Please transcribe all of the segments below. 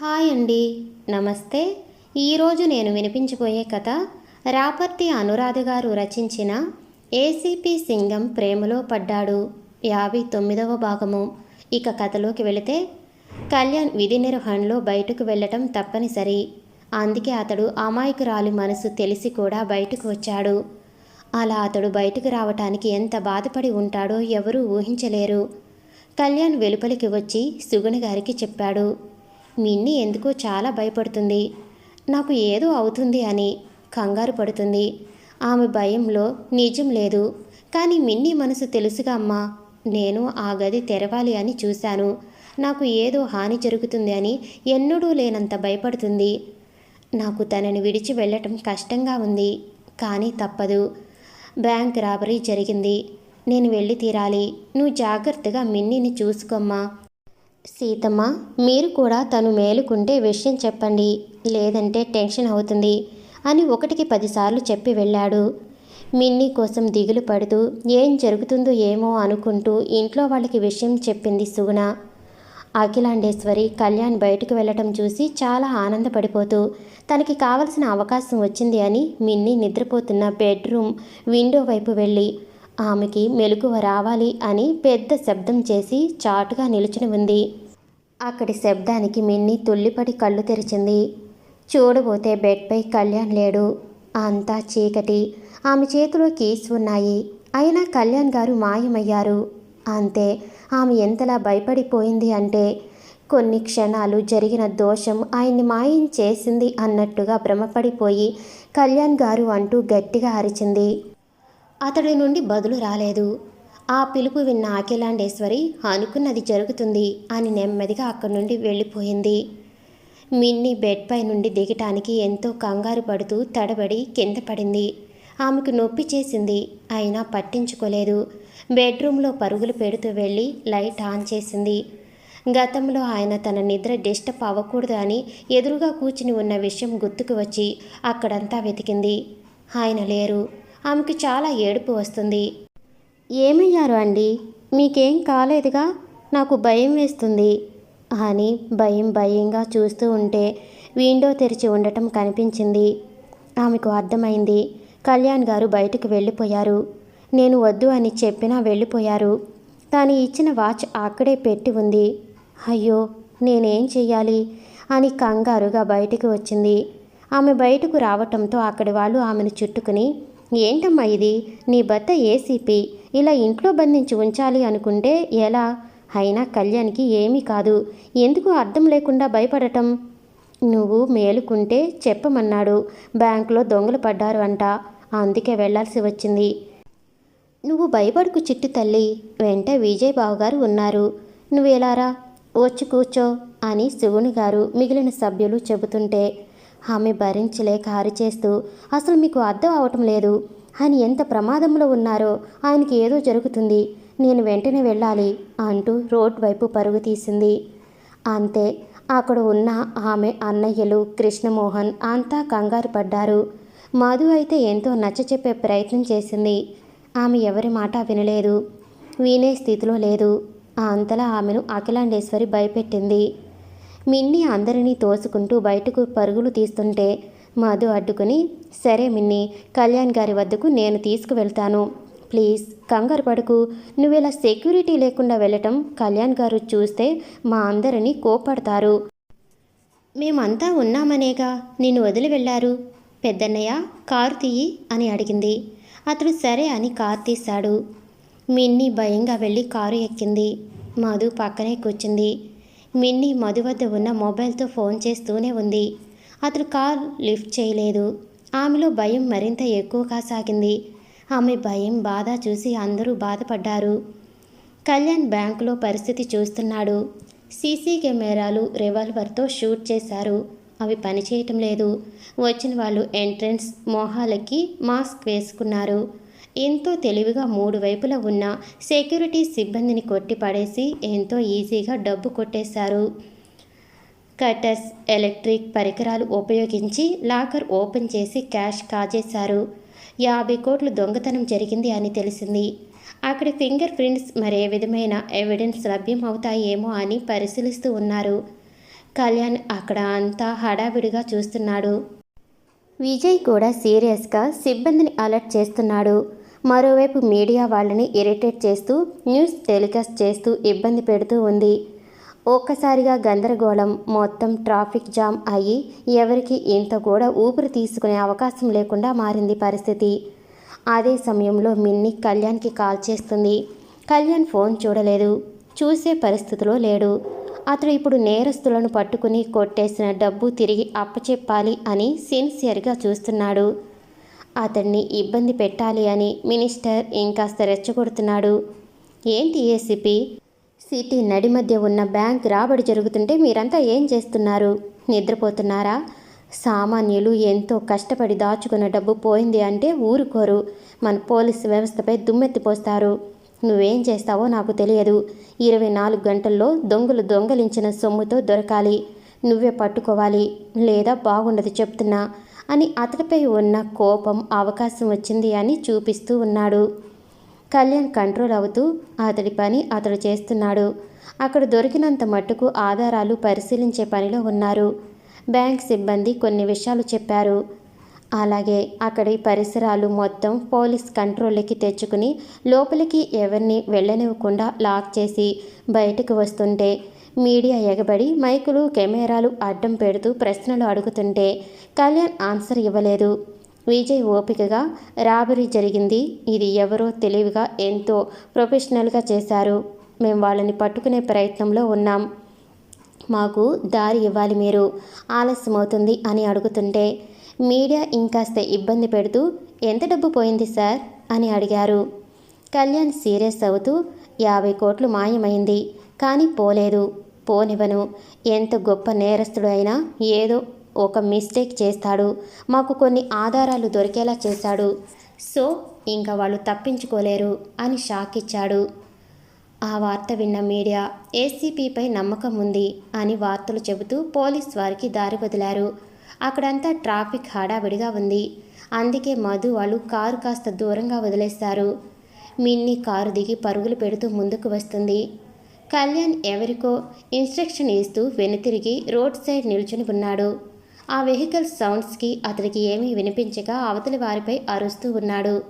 Hi అండి. నమస్తే. ఈరోజు నేను వినిపించబోయే కథ రాపర్తి అనురాధ గారు రచించిన ఏసీపీ సింగం ప్రేమలో పడ్డాడు యాభై తొమ్మిదవ భాగము. ఇక కథలోకి వెళితే కళ్యాణ్ విధి నిర్వహణలో బయటకు వెళ్ళటం తప్పనిసరి. అందుకే అతడు అమాయకురాలి మనసు తెలిసి కూడా బయటకు వచ్చాడు. అలా అతడు బయటకు రావటానికి ఎంత బాధపడి ఉంటాడో ఎవరూ ఊహించలేరు. కళ్యాణ్ వెలుపలికి వచ్చి సుగుణ గారికి చెప్పాడు. మిన్ని ఎందుకో చాలా భయపడుతుంది. నాకు ఏదో అవుతుంది అని కంగారు పడుతుంది. ఆమె భయంలో నిజం లేదు. కానీ మిన్ని మనసు తెలుసుగా అమ్మా నేను ఆ గది తెరవాలి అని చూశాను. నాకు ఏదో హాని జరుగుతుంది అని ఎన్నడూ లేనంత భయపడుతుంది. నాకు తనని విడిచి వెళ్ళటం కష్టంగా ఉంది కానీ తప్పదు. బ్యాంక్ రాబరీ జరిగింది. నేను వెళ్ళి తీరాలి. నువ్వు జాగ్రత్తగా మిన్నిని చూసుకోమ్మా. సీతమ్మ మీరు కూడా తను మేలుకుంటే విషయం చెప్పండి. లేదంటే టెన్షన్ అవుతుంది అని ఒకటికి పదిసార్లు చెప్పి వెళ్ళాడు. మిన్నీ కోసం దిగులు పడుతూ ఏం జరుగుతుందో ఏమో అనుకుంటూ ఇంట్లో వాళ్ళకి విషయం చెప్పింది సుగుణ. అఖిలాండేశ్వరి కళ్యాణ్ బయటకు వెళ్ళటం చూసి చాలా ఆనందపడిపోతూ తనకి కావలసిన అవకాశం వచ్చింది అని మిన్ని నిద్రపోతున్న బెడ్రూమ్ విండో వైపు వెళ్ళి ఆమెకి మెలకువ రావాలి అని పెద్ద శబ్దం చేసి చాటుగా నిలుచుని ఉంది. అక్కడి శబ్దానికి మిన్ని తుల్లిపడి కళ్ళు తెరిచింది. చూడబోతే బెడ్పై కళ్యాణ్ లేడు. అంతా చీకటి. ఆమె చేతిలో కీస్ ఉన్నాయి. అయినా కళ్యాణ్ గారు మాయమయ్యారు. అంతే ఆమె ఎంతలా భయపడిపోయింది అంటే కొన్ని క్షణాలు జరిగిన దోషం ఆయన్ని మాయం చేసింది అన్నట్టుగా భ్రమపడిపోయి కళ్యాణ్ గారు అంటూ గట్టిగా అరిచింది. అతడి నుండి బదులు రాలేదు. ఆ పిలుపు విన్న అఖిలాండేశ్వరి అనుకున్నది జరుగుతుంది అని నెమ్మదిగా అక్కడి నుండి వెళ్ళిపోయింది. మిన్ని బెడ్పై నుండి దిగటానికి ఎంతో కంగారు పడుతూ తడబడి కింద పడింది. ఆమెకు నొప్పి చేసింది అయినా పట్టించుకోలేదు. బెడ్రూమ్లో పరుగులు పెడుతూ వెళ్ళి లైట్ ఆన్ చేసింది. గతంలో ఆయన తన నిద్ర డిస్టర్బ్ అవ్వకూడదు అని ఎదురుగా కూర్చుని ఉన్న విషయం గుర్తుకు వచ్చి అక్కడంతా వెతికింది. ఆయన లేరు. ఆమెకు చాలా ఏడుపు వస్తుంది. ఏమయ్యారు అండి? మీకేం కాలేదుగా? నాకు భయం వేస్తుంది. అని భయం భయంగా చూస్తూ ఉంటే విండో తెరిచి ఉండటం కనిపించింది. ఆమెకు అర్థమైంది. కళ్యాణ్ గారు బయటకు వెళ్ళిపోయారు. నేను వద్దు అని చెప్పినా వెళ్ళిపోయారు. తాను ఇచ్చిన వాచ్ అక్కడే పెట్టి ఉంది. అయ్యో నేనేం చెయ్యాలి? అని కంగారుగా బయటికి వచ్చింది. ఆమె బయటకు రావటంతో అక్కడి వాళ్ళు ఆమెను చుట్టుకుని ఏంటమ్మా ఇది? నీ భర్త ఏసీపీ ఇలా ఇంట్లో బంధించి ఉంచాలి అనుకుంటే ఎలా? అయినా కళ్యాణ్కి ఏమీ కాదు. ఎందుకు అర్థం లేకుండా భయపడటం? నువ్వు మేలుకుంటే చెప్పమన్నాడు. బ్యాంకులో దొంగలు పడ్డారు అంట. అందుకే వెళ్ళాల్సి వచ్చింది. నువ్వు భయపడుకు చిట్టు తల్లి. వెంట విజయ్ బాబు గారు ఉన్నారు. నువ్వు ఎలారా వచ్చి కూర్చో అని శివుని గారు మిగిలిన సభ్యులు చెబుతుంటే ఆమె భరించలేక అరిచేస్తూ అసలు మీకు అర్థం అవటం లేదు. ఆయన ఎంత ప్రమాదంలో ఉన్నారో ఆయనకి ఏదో జరుగుతుంది. నేను వెంటనే వెళ్ళాలి అంటూ రోడ్ వైపు పరుగు తీసింది. అంతే అక్కడ ఉన్న ఆమె అన్నయ్యలు కృష్ణమోహన్ అంతా కంగారు పడ్డారు. మధు అయితే ఎంతో నచ్చచెప్పే ప్రయత్నం చేసింది. ఆమె ఎవరి మాట వినలేదు. వినే స్థితిలో లేదు. అంతలా ఆమెను అఖిలాండేశ్వరి భయపెట్టింది. మిన్ని అందరినీ తోసుకుంటూ బయటకు పరుగులు తీస్తుంటే మధు అడ్డుకుని సరే మిన్ని కళ్యాణ్ గారి వద్దకు నేను తీసుకువెళ్తాను. ప్లీజ్ కంగారు పడుకు. నువ్విలా సెక్యూరిటీ లేకుండా వెళ్ళటం కళ్యాణ్ గారు చూస్తే మా అందరినీ కోపడతారు మేమంతా ఉన్నామనేగా? నిన్ను వదిలి వెళ్ళారు? పెద్దన్నయ్య కారు తీయి అని అడిగింది. అతడు సరే అని కారు తీశాడు. మిన్ని భయంగా వెళ్ళి కారు ఎక్కింది. మధు పక్కనే కూర్చుంది. మిన్ని మధు వద్ద ఉన్న మొబైల్తో ఫోన్ చేస్తూనే ఉంది. అతడు కార్ లిఫ్ట్ చేయలేదు. ఆమెలో భయం మరింత ఎక్కువ సాగింది. ఆమె భయం బాధ చూసి అందరూ బాధపడ్డారు. కళ్యాణ్ బ్యాంకులో పరిస్థితి చూస్తున్నాడు. సీసీ కెమెరాలు రివాల్వర్తో షూట్ చేశారు. అవి పనిచేయటం లేదు. వచ్చిన వాళ్ళు ఎంట్రన్స్ మొహాలకి మాస్క్ వేసుకున్నారు. ఎంతో తెలివిగా మూడు వైపులా ఉన్న సెక్యూరిటీ సిబ్బందిని కొట్టిపడేసి ఎంతో ఈజీగా డబ్బు కొట్టేశారు. కటర్స్ ఎలక్ట్రిక్ పరికరాలు ఉపయోగించి లాకర్ ఓపెన్ చేసి క్యాష్ కాజేశారు. యాభై కోట్లు దొంగతనం జరిగింది అని తెలిసింది. అక్కడ ఫింగర్ ప్రింట్స్ మరే విధమైన ఎవిడెన్స్ లభ్యం అవుతాయేమో అని పరిశీలిస్తూ ఉన్నారు. కళ్యాణ్ అక్కడ అంతా హడావిడిగా చూస్తున్నాడు. విజయ్ కూడా సీరియస్గా సిబ్బందిని అలర్ట్ చేస్తున్నాడు. మరోవైపు మీడియా వాళ్ళని ఇరిటేట్ చేస్తూ న్యూస్ టెలికాస్ట్ చేస్తూ ఇబ్బంది పెడుతూ ఉంది. ఒక్కసారిగా గందరగోళం మొత్తం ట్రాఫిక్ జామ్ అయ్యి ఎవరికి ఇంత కూడా ఊపిరి తీసుకునే అవకాశం లేకుండా మారింది పరిస్థితి. అదే సమయంలో మిన్ని కళ్యాణ్కి కాల్ చేస్తుంది. కళ్యాణ్ ఫోన్ చూడలేదు. చూసే పరిస్థితిలో లేడు. అతడు ఇప్పుడు నేరస్తులను పట్టుకుని కొట్టేసిన డబ్బు తిరిగి అప్పచెప్పాలి అని సిన్సియర్గా చూస్తున్నాడు. అతన్ని ఇబ్బంది పెట్టాలి అని మినిస్టర్ ఇంకాస్త రెచ్చగొడుతున్నాడు. ఏంటి ఏసీపీ? సిటీ నడి మధ్య ఉన్న బ్యాంక్ రాబడి జరుగుతుంటే మీరంతా ఏం చేస్తున్నారు? నిద్రపోతున్నారా? సామాన్యులు ఎంతో కష్టపడి దాచుకున్న డబ్బు పోయింది అంటే ఊరుకోరు. మన పోలీసు వ్యవస్థపై దుమ్మెత్తిపోస్తారు. నువ్వేం చేస్తావో నాకు తెలియదు. ఇరవై నాలుగు గంటల్లో దొంగలు దొంగలించిన సొమ్ముతో దొరకాలి. నువ్వే పట్టుకోవాలి. లేదా బాగుండదు చెప్తున్నా. అని అతడిపై ఉన్న కోపం అవకాశం వచ్చింది అని చూపిస్తూ ఉన్నాడు. కళ్యాణ్ కంట్రోల్ అవుతూ అతడి పని అతడు చేస్తున్నాడు. అక్కడ దొరికినంత మట్టుకు ఆధారాలు పరిశీలించే పనిలో ఉన్నారు. బ్యాంక్ సిబ్బంది కొన్ని విషయాలు చెప్పారు. అలాగే అక్కడి పరిసరాలు మొత్తం పోలీస్ కంట్రోల్కి తెచ్చుకుని లోపలికి ఎవరిని వెళ్ళనివ్వకుండా లాక్ చేసి బయటకు వస్తుంటే మీడియా ఎగబడి మైకులు కెమెరాలు అడ్డం పెడుతూ ప్రశ్నలు అడుగుతుంటే కళ్యాణ్ ఆన్సర్ ఇవ్వలేదు. విజయ్ ఓపికగా రాబరీ జరిగింది. ఇది ఎవరో తెలివిగా ఎంతో ప్రొఫెషనల్గా చేశారు. మేము వాళ్ళని పట్టుకునే ప్రయత్నంలో ఉన్నాం. మాకు దారి ఇవ్వాలి మీరు ఆలస్యమవుతుంది అని అడుగుతుంటే మీడియా ఇంకాస్త ఇబ్బంది పెడుతూ ఎంత డబ్బు పోయింది సార్? అని అడిగారు. కళ్యాణ్ సీరియస్ అవుతూ యాభై కోట్లు మాయమైంది కానీ పోలేదు. పోనివను ఎంత గొప్ప నేరస్తుడు అయినా ఏదో ఒక మిస్టేక్ చేస్తాడు. మాకు కొన్ని ఆధారాలు దొరికేలా చేశాడు. సో ఇంకా వాళ్ళు తప్పించుకోలేరు అని షాక్ ఇచ్చాడు ఆ వార్త విన్న మీడియా ఏసీపీపై నమ్మకం ఉంది అని వార్తలు చెబుతూ పోలీస్ వారికి దారి వదిలారు. అక్కడంతా ట్రాఫిక్ హడావిడిగా ఉంది. అందుకే మధు వాళ్ళు కారు కాస్త దూరంగా వదిలేస్తారు మిన్ని కారు దిగి పరుగులు పెడుతూ ముందుకు వస్తుంది. కళ్యాణ్ ఎవరికో ఇన్స్ట్రక్షన్ ఇస్తూ వెనుతిరిగి రోడ్ సైడ్ నిల్చుని ఉన్నాడు. ఆ వెహికల్ సౌండ్స్కి అతనికి ఏమీ వినిపించక అవతలి వారిపై అరుస్తూ ఉన్నాడు.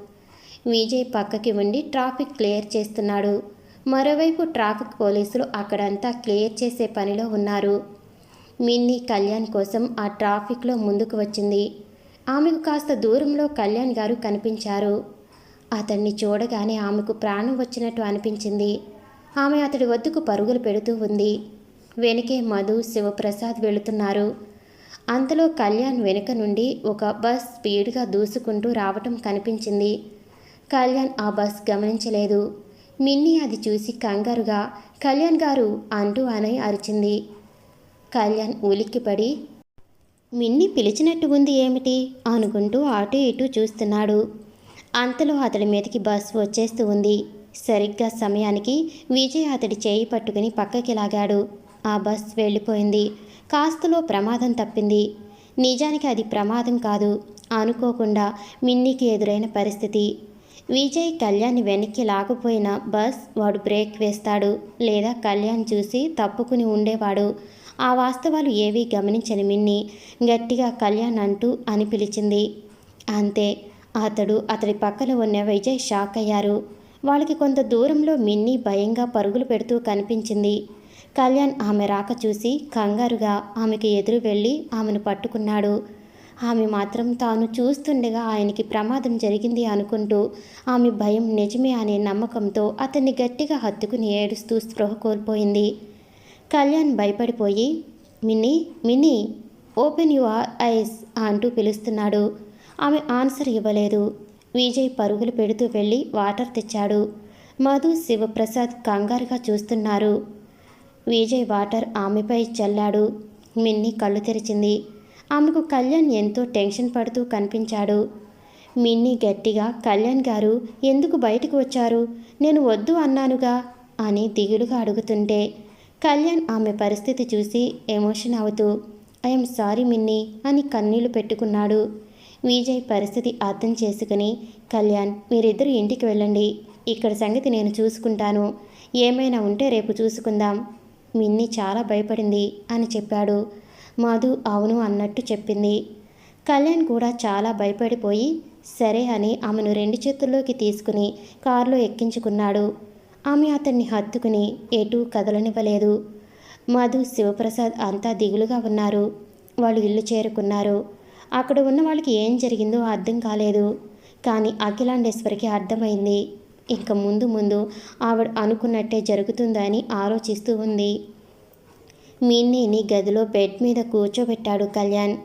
విజయ్ పక్కకి ఉండి ట్రాఫిక్ క్లియర్ చేస్తున్నాడు. మరోవైపు ట్రాఫిక్ పోలీసులు అక్కడంతా క్లియర్ చేసే పనిలో ఉన్నారు. మిన్ని కళ్యాణ్ కోసం ఆ ట్రాఫిక్లో ముందుకు వచ్చింది. ఆమెకు కాస్త దూరంలో కళ్యాణ్ గారు కనిపించారు. అతన్ని చూడగానే ఆమెకు ప్రాణం వచ్చినట్టు అనిపించింది. ఆమె అతడి వద్దకు పరుగులు పెడుతూ ఉంది. వెనకే మధు శివప్రసాద్ వెళుతున్నారు. అంతలో కళ్యాణ్ వెనుక నుండి ఒక బస్ స్పీడ్గా దూసుకుంటూ రావటం కనిపించింది. కళ్యాణ్ ఆ బస్ గమనించలేదు. మిన్ని అది చూసి కంగారుగా కళ్యాణ్ గారు అంటూ అని అరిచింది. కళ్యాణ్ ఉలిక్కిపడి మిన్ని పిలిచినట్టు ఉంది ఏమిటి? అనుకుంటూ అటు ఇటు చూస్తున్నాడు. అంతలో అతడి మీదకి బస్సు వచ్చేస్తూ ఉంది. సరిగ్గా సమయానికి విజయ్ అతడి చేయి పట్టుకుని పక్కకి లాగాడు. ఆ బస్ వెళ్ళిపోయింది. కాస్తలో ప్రమాదం తప్పింది. నిజానికి అది ప్రమాదం కాదు అనుకోకుండా మిన్నీకి ఎదురైన పరిస్థితి. విజయ్ కళ్యాణ్ వెనక్కి లాగపోయిన బస్ వాడు బ్రేక్ వేస్తాడు లేదా కళ్యాణ్ చూసి తప్పుకుని ఉండేవాడు. ఆ వాస్తవాలు ఏవీ గమనించని మిన్ని గట్టిగా కళ్యాణ్ అంటూ అని పిలిచింది. అంతే అతడు అతడి పక్కన ఉన్న విజయ్ షాక్ అయ్యారు. వాళ్ళకి కొంత దూరంలో మిన్ని భయంగా పరుగులు పెడుతూ కనిపించింది. కళ్యాణ్ ఆమె రాక చూసి కంగారుగా ఆమెకి ఎదురు వెళ్ళి ఆమెను పట్టుకున్నాడు. ఆమె మాత్రం తాను చూస్తుండగా ఆయనకి ప్రమాదం జరిగింది అనుకుంటూ ఆమె భయం నిజమే అనే నమ్మకంతో అతన్ని గట్టిగా హత్తుకుని ఏడుస్తూ స్పృహ కోల్పోయింది. కళ్యాణ్ భయపడిపోయి Minni Minni open your eyes అంటూ పిలుస్తున్నాడు. ఆమె ఆన్సర్ ఇవ్వలేదు. విజయ్ పరుగులు పెడుతూ వెళ్ళి వాటర్ తెచ్చాడు. మధు శివప్రసాద్ కంగారుగా చూస్తున్నారు. విజయ్ వాటర్ ఆమెపై చల్లాడు. మిన్ని కళ్ళు తెరిచింది. ఆమెకు కళ్యాణ్ ఎంతో టెన్షన్ పడుతూ కనిపించాడు. మిన్ని గట్టిగా కళ్యాణ్ గారు ఎందుకు బయటకు వచ్చారు? నేను వద్దు అన్నానుగా అని దిగులుగా అడుగుతుంటే కళ్యాణ్ ఆమె పరిస్థితి చూసి ఎమోషన్ అవుతూ ఐఎమ్ సారీ మిన్ని అని కన్నీళ్ళు పెట్టుకున్నాడు. విజయ్ పరిస్థితి అర్థం చేసుకుని కళ్యాణ్ మీరిద్దరు ఇంటికి వెళ్ళండి. ఇక్కడ సంగతి నేను చూసుకుంటాను. ఏమైనా ఉంటే రేపు చూసుకుందాం. మిన్ని చాలా భయపడింది అని చెప్పాడు. మధు అవును అన్నట్టు చెప్పింది. కళ్యాణ్ కూడా చాలా భయపడిపోయి సరే అని ఆమెను రెండు చేతుల్లోకి తీసుకుని కారులో ఎక్కించుకున్నాడు. ఆమె అతన్ని హత్తుకుని ఎటూ కదలనివ్వలేదు. మధు శివప్రసాద్ అంతా దిగులుగా ఉన్నారు. వాళ్ళు ఇల్లు చేరుకున్నారు. అక్కడ ఉన్న వాళ్ళకి ఏం జరిగిందో అర్థం కాలేదు. కానీ అఖిలాండేశ్వరికి అర్థమైంది. ఇంక ముందు ముందు ఆవిడ అనుకున్నట్టే జరుగుతుందని ఆలోచిస్తూ ఉంది. మిన్నీని గదిలో బెడ్ మీద కూర్చోబెట్టాడు కళ్యాణ్.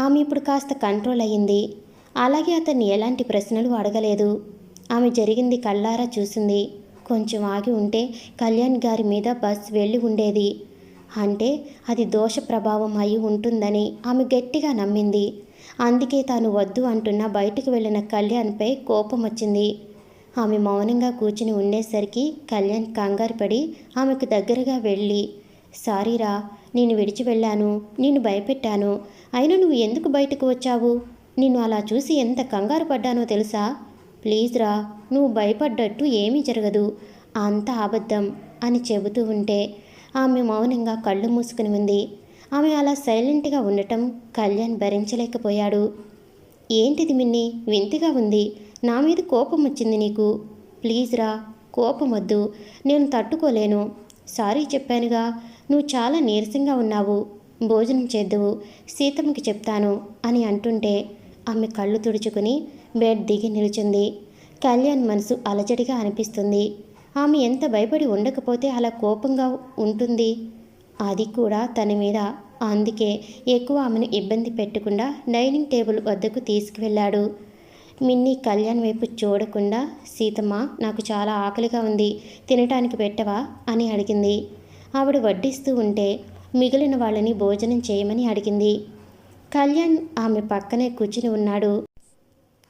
ఆమె ఇప్పుడు కాస్త కంట్రోల్ అయ్యింది. అలాగే అతన్ని ఎలాంటి ప్రశ్నలు అడగలేదు. ఆమె జరిగింది కళ్ళారా చూసింది. కొంచెం ఆగి ఉంటే కళ్యాణ్ గారి మీద బస్ వెళ్ళి ఉండేది. అంటే అది దోష ప్రభావం అయి ఉంటుందని ఆమె గట్టిగా నమ్మింది. అందుకే తాను వద్దు అంటున్న బయటకు వెళ్ళిన కళ్యాణ్పై కోపం వచ్చింది ఆమె మౌనంగా కూర్చుని ఉండేసరికి కళ్యాణ్ కంగారు పడి ఆమెకు దగ్గరగా వెళ్ళి సారీరా నేను విడిచి వెళ్ళాను నిన్ను భయపెట్టాను. అయినా నువ్వు ఎందుకు బయటకు వచ్చావు? నిన్ను అలా చూసి ఎంత కంగారు పడ్డానో తెలుసా? ప్లీజ్ రా నువ్వు భయపడ్డట్టు ఏమీ జరగదు. అంత అబద్ధం అని చెబుతూ ఉంటే ఆమె మౌనంగా కళ్ళు మూసుకుని ఉంది. ఆమె అలా సైలెంట్గా ఉండటం కళ్యాణ్ భరించలేకపోయాడు. ఏంటిది మిన్ని? వింతగా ఉంది. నా మీద కోపం వచ్చింది నీకు. ప్లీజ్ రా కోపం వద్దు. నేను తట్టుకోలేను. సారీ చెప్పానుగా. నువ్వు చాలా నీరసంగా ఉన్నావు. భోజనం చేద్దువు. సీతమ్మకి చెప్తాను అని అంటుంటే ఆమె కళ్ళు తుడుచుకుని బెడ్ దిగి నిలుచుంది. కళ్యాణ్ మనసు అలజడిగా అనిపిస్తుంది. ఆమె ఎంత భయపడి ఉండకపోతే అలా కోపంగా ఉంటుంది? అది కూడా తన మీద. అందుకే ఎక్కువ ఆమెను ఇబ్బంది పెట్టకుండా డైనింగ్ టేబుల్ వద్దకు తీసుకువెళ్ళాడు. మిన్ని కళ్యాణ్ వైపు చూడకుండా సీతమ్మ నాకు చాలా ఆకలిగా ఉంది తినటానికి పెట్టవా? అని అడిగింది. ఆవిడ వడ్డిస్తూ ఉంటే మిగిలిన వాళ్ళని భోజనం చేయమని అడిగింది. కళ్యాణ్ ఆమె పక్కనే కూర్చుని ఉన్నాడు.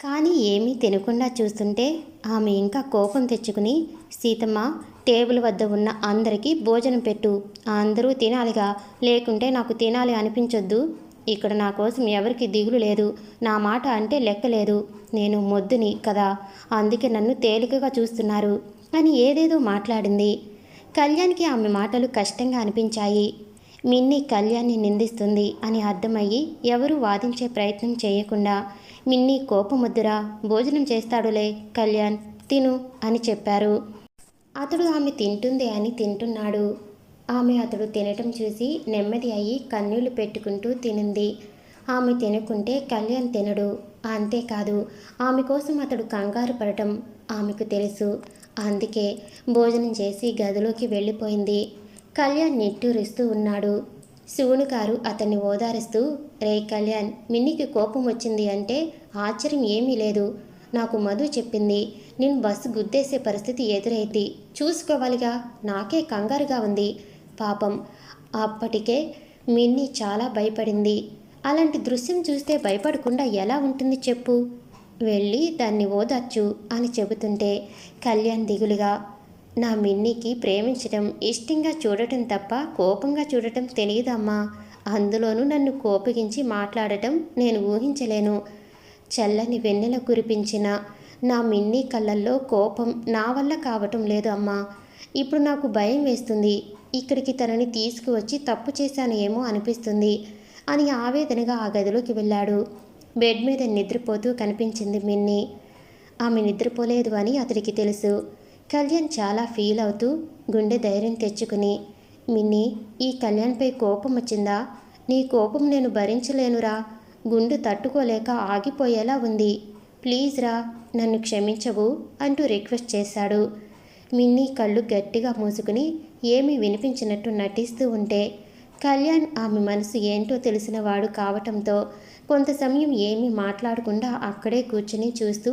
కానీ ఏమీ తినకుండా చూస్తుంటే ఆమె ఇంకా కోపం తెచ్చుకుని సీతమ్మ టేబుల్ వద్ద ఉన్న అందరికీ భోజనం పెట్టు. అందరూ తినాలిగా. లేకుంటే నాకు తినాలి అనిపించొద్దు. ఇక్కడ నా కోసం ఎవరికి దిగులు లేదు. నా మాట అంటే లెక్క లేదు. నేను మొద్దుని కదా. అందుకే నన్ను తేలికగా చూస్తున్నారు. అని ఏదేదో మాట్లాడింది. కళ్యాణ్కి ఆమె మాటలు కష్టంగా అనిపించాయి. మిన్ని కళ్యాణ్ని నిందిస్తుంది అని అర్థమయ్యి ఎవరూ వాదించే ప్రయత్నం చేయకుండా మిన్ని కోపముద్దురా భోజనం చేస్తాడులే కళ్యాణ్ తిను అని చెప్పారు. అతడు ఆమె తింటుంది అని తింటున్నాడు. ఆమె అతడు తినటం చూసి నెమ్మది అయ్యి కన్నీళ్ళు పెట్టుకుంటూ తినింది. ఆమె తినకుంటే కళ్యాణ్ తినడు. అంతేకాదు ఆమె కోసం అతడు కంగారు పడటం ఆమెకు తెలుసు. అందుకే భోజనం చేసి గదిలోకి వెళ్ళిపోయింది. కళ్యాణ్ నిట్టూరిస్తూ ఉన్నాడు. శివుని గారు అతన్ని ఓదారిస్తూ రే కళ్యాణ్ మిన్నికి కోపం వచ్చింది అంటే ఆశ్చర్యం ఏమీ లేదు. నాకు మధు చెప్పింది. నేను బస్సు గుద్దేసే పరిస్థితి ఎదురైంది చూసుకోవాలిగా. నాకే కంగారుగా ఉంది. పాపం. అప్పటికే మిన్ని చాలా భయపడింది. అలాంటి దృశ్యం చూస్తే భయపడకుండా ఎలా ఉంటుంది చెప్పు. వెళ్ళి దాన్ని ఓదార్చు అని చెబుతుంటే కళ్యాణ్ దిగులుగా నా మిన్నీకి ప్రేమించడం ఇష్టంగా చూడటం తప్ప కోపంగా చూడటం తెలియదమ్మా. అందులోనూ నన్ను కోపగించి మాట్లాడటం నేను ఊహించలేను. చల్లని వెన్నెల కురిపించిన నా మిన్నీ కళ్ళల్లో కోపం నా వల్ల కావటం లేదు అమ్మా. ఇప్పుడు నాకు భయం వేస్తుంది. ఇక్కడికి తనని తీసుకువచ్చి తప్పు చేశాను ఏమో అనిపిస్తుంది అని ఆవేదనగా ఆ గదిలోకి వెళ్ళాడు. బెడ్ మీద నిద్రపోతూ కనిపించింది మిన్నీ. ఆమె నిద్రపోలేదు అని అతడికి తెలుసు. కళ్యాణ్ చాలా ఫీల్ అవుతూ గుండె ధైర్యం తెచ్చుకుని మిన్ని ఈ కళ్యాణ్పై కోపం వచ్చిందా? నీ కోపం నేను భరించలేనురా. గుండు తట్టుకోలేక ఆగిపోయేలా ఉంది. ప్లీజ్ రా నన్ను క్షమించవు అంటూ రిక్వెస్ట్ చేశాడు. మిన్నీ కళ్ళు గట్టిగా మూసుకుని ఏమీ వినిపించినట్టు నటిస్తూ ఉంటే కళ్యాణ్ ఆమె మనసు ఏంటో తెలిసిన వాడు కావటంతో కొంత సమయం ఏమీ మాట్లాడకుండా అక్కడే కూర్చుని చూస్తూ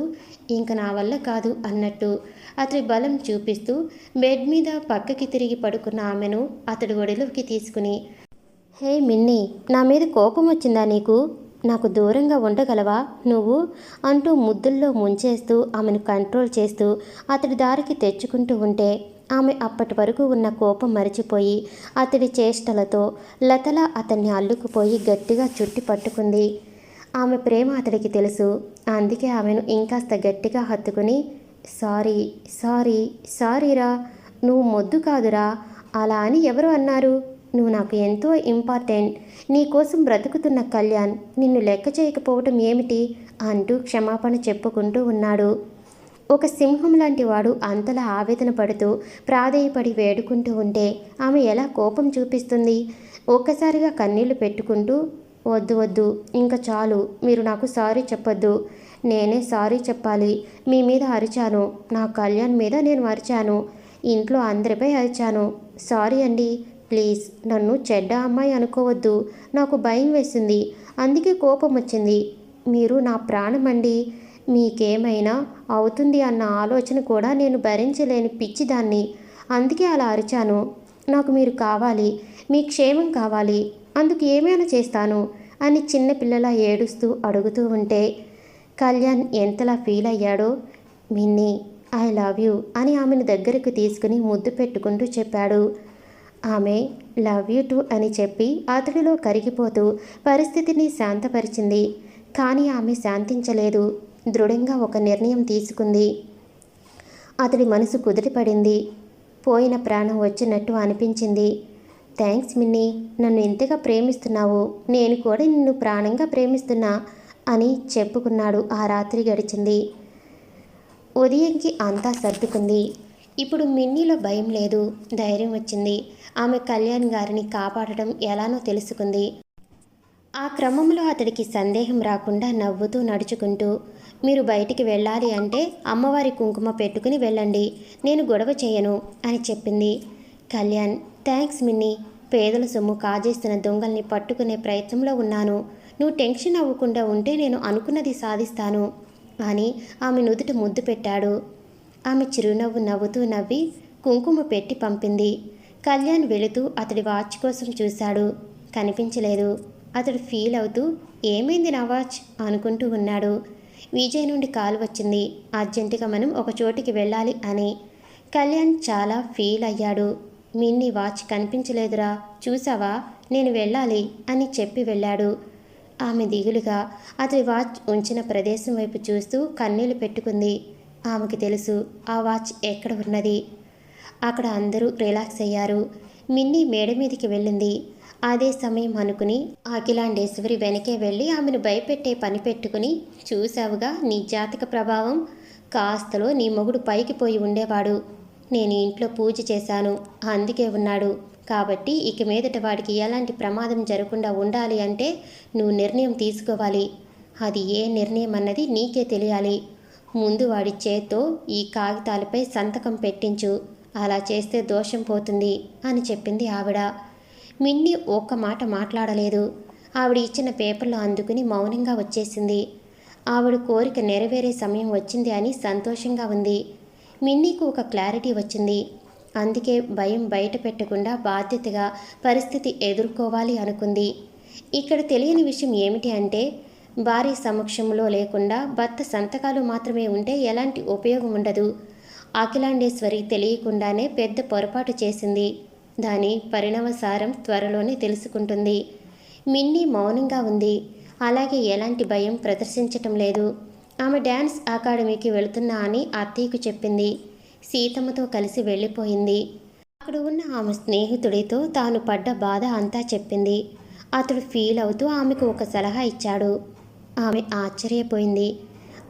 ఇంక నా వల్ల కాదు అన్నట్టు అతడి బలం చూపిస్తూ బెడ్ మీద పక్కకి తిరిగి పడుకున్న ఆమెను అతడి ఒడిలోకి తీసుకుని హే మిన్నీ నా మీద కోపం వచ్చిందా నీకు? నాకు దూరంగా ఉండగలవా? నువ్వు? అంటూ ముద్దుల్లో ముంచేస్తూ ఆమెను కంట్రోల్ చేస్తూ అతడి దారికి తెచ్చుకుంటూ ఉంటే ఆమె అప్పటి వరకు ఉన్న కోపం మరిచిపోయి అతడి చేష్టలతో లతల అతన్ని అల్లుకుపోయి గట్టిగా చుట్టి పట్టుకుంది. ఆమె ప్రేమ అతడికి తెలుసు. అందుకే ఆమెను ఇంకాస్త గట్టిగా హత్తుకుని సారీ సారీ సారీరా నువ్వు మొద్దు కాదురా అలా అని ఎవరు అన్నారు? నువ్వు నాకు ఎంతో ఇంపార్టెంట్. నీ కోసం బ్రతుకుతున్న కళ్యాణ్ నిన్ను లెక్క చేయకపోవటం ఏమిటి? అంటూ క్షమాపణ చెప్పుకుంటూ ఉన్నాడు. ఒక సింహం లాంటి వాడు అంతలా ఆవేదన పడుతూ ప్రాధేయపడి వేడుకుంటూ ఉంటే ఆమె ఎలా కోపం చూపిస్తుంది? ఒక్కసారిగా కన్నీళ్ళు పెట్టుకుంటూ వద్దు వద్దు ఇంకా చాలు మీరు నాకు సారీ చెప్పొద్దు. నేనే సారీ చెప్పాలి. మీ మీద అరిచాను. నా కళ్యాణ్ మీద నేను అరిచాను. ఇంట్లో అందరిపై అరిచాను. సారీ అండి. ప్లీజ్ నన్ను చెడ్డ అమ్మాయి అనుకోవద్దు. నాకు భయం వేసింది. అందుకే కోపం వచ్చింది. మీరు నా ప్రాణం అండి మీకేమైనా అవుతుంది అన్న ఆలోచన కూడా నేను భరించలేని పిచ్చిదాన్ని. అందుకే అలా అరిచాను. నాకు మీరు కావాలి. మీ క్షేమం కావాలి. అందుకు ఏమైనా చేస్తాను అని చిన్నపిల్లలా ఏడుస్తూ అడుగుతూ ఉంటే కళ్యాణ్ ఎంతలా ఫీల్ అయ్యాడో? మిన్నీ ఐ లవ్ యూ అని ఆమెను దగ్గరకు తీసుకుని ముద్దు పెట్టుకుంటూ చెప్పాడు. ఆమె లవ్ యూ టు అని చెప్పి అతడిలో కరిగిపోతూ పరిస్థితిని శాంతపరిచింది. కానీ ఆమె శాంతించలేదు. దృఢంగా ఒక నిర్ణయం తీసుకుంది. అతడి మనసు కుదిరిపడింది పోయిన ప్రాణం వచ్చినట్టు అనిపించింది. థ్యాంక్స్ మిన్నీ నన్ను ఇంతగా ప్రేమిస్తున్నావు. నేను కూడా నిన్ను ప్రాణంగా ప్రేమిస్తున్నా అని చెప్పుకున్నాడు. ఆ రాత్రి గడిచింది. ఉదయంకి అంతా సర్దుకుంది. ఇప్పుడు మిన్నీలో భయం లేదు ధైర్యం వచ్చింది. ఆమె కళ్యాణ్ గారిని కాపాడటం ఎలానో తెలుసుకుంది. ఆ క్రమంలో అతడికి సందేహం రాకుండా నవ్వుతూ నడుచుకుంటూ మీరు బయటికి వెళ్ళాలి అంటే అమ్మవారి కుంకుమ పెట్టుకుని వెళ్ళండి నేను గొడవ చేయను అని చెప్పింది. కళ్యాణ్ థ్యాంక్స్ మిన్ని పేదల సొమ్ము కాజేస్తున్న దొంగల్ని పట్టుకునే ప్రయత్నంలో ఉన్నాను. నువ్వు టెన్షన్ అవ్వకుండా ఉంటే నేను అనుకున్నది సాధిస్తాను అని ఆమె నుదుట ముద్దు పెట్టాడు. ఆమె చిరునవ్వు నవ్వుతూ నవ్వి కుంకుమ పెట్టి పంపింది. కళ్యాణ్ వెళుతూ అతడి వాచ్ కోసం చూశాడు. కనిపించలేదు. అతడు ఫీల్ అవుతూ ఏమైంది నా వాచ్? అనుకుంటూ ఉన్నాడు. విజయ్ నుండి కాల్ వచ్చింది. అర్జెంటుగా మనం ఒక చోటికి వెళ్ళాలి అని. కళ్యాణ్ చాలా ఫీల్ అయ్యాడు. మిన్ని వాచ్ కనిపించలేదురా. చూసావా? నేను వెళ్ళాలి అని చెప్పి వెళ్ళాడు. ఆమె దిగులుగా అతడి వాచ్ ఉంచిన ప్రదేశం వైపు చూస్తూ కన్నీళ్ళు పెట్టుకుంది. ఆమెకి తెలుసు ఆ వాచ్ ఎక్కడ ఉన్నది? అక్కడ అందరూ రిలాక్స్ అయ్యారు. మిన్నీ మేడ మీదికి వెళ్ళింది. అదే సమయం అనుకుని అఖిలాండేశ్వరి వెనకే వెళ్ళి ఆమెను భయపెట్టే పని పెట్టుకుని చూసావుగా నీ జాతక ప్రభావం. కాస్తలో నీ మొగుడు పైకి పోయి ఉండేవాడు. నేను ఇంట్లో పూజ చేశాను అందుకే ఉన్నాడు. కాబట్టి ఇక మీదట వాడికి ఎలాంటి ప్రమాదం జరగకుండా ఉండాలి అంటే నువ్వు నిర్ణయం తీసుకోవాలి. అది ఏ నిర్ణయం అన్నది నీకే తెలియాలి. ముందు వాడి చేత్తో ఈ కాగితాలపై సంతకం పెట్టించు. అలా చేస్తే దోషం పోతుంది అని చెప్పింది ఆవిడ. మిన్ని ఒక్క మాట మాట్లాడలేదు. ఆవిడ ఇచ్చిన పేపర్లు అందుకుని మౌనంగా వచ్చేసింది. ఆవిడ కోరిక నెరవేరే సమయం వచ్చింది అని సంతోషంగా ఉంది. మిన్నీకు ఒక క్లారిటీ వచ్చింది. అందుకే భయం బయట పెట్టకుండా బాధ్యతగా పరిస్థితి ఎదుర్కోవాలి అనుకుంది. ఇక్కడ తెలియని విషయం ఏమిటి అంటే భార్య సమక్షంలో లేకుండా భర్త సంతకాలు మాత్రమే ఉంటే ఎలాంటి ఉపయోగం ఉండదు. అఖిలాండేశ్వరి తెలియకుండానే పెద్ద పొరపాటు చేసింది. దాని పరిణామసారం త్వరలోనే తెలుసుకుంటుంది. మిన్నీ మౌనంగా ఉంది. అలాగే ఎలాంటి భయం ప్రదర్శించటం లేదు. ఆమె డ్యాన్స్ అకాడమీకి వెళుతున్నా అని అత్తయ్యకు చెప్పింది. సీతమ్మతో కలిసి వెళ్ళిపోయింది. అక్కడ ఉన్న ఆమె స్నేహితుడితో తాను పడ్డ బాధ అంతా చెప్పింది. అతడు ఫీల్ అవుతూ ఆమెకు ఒక సలహా ఇచ్చాడు. ఆమె ఆశ్చర్యపోయింది.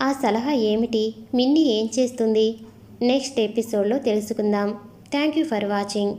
ఆ సలహా ఏమిటి? మిన్ని ఏం చేస్తుంది? నెక్స్ట్ ఎపిసోడ్లో తెలుసుకుందాం. Thank you for watching.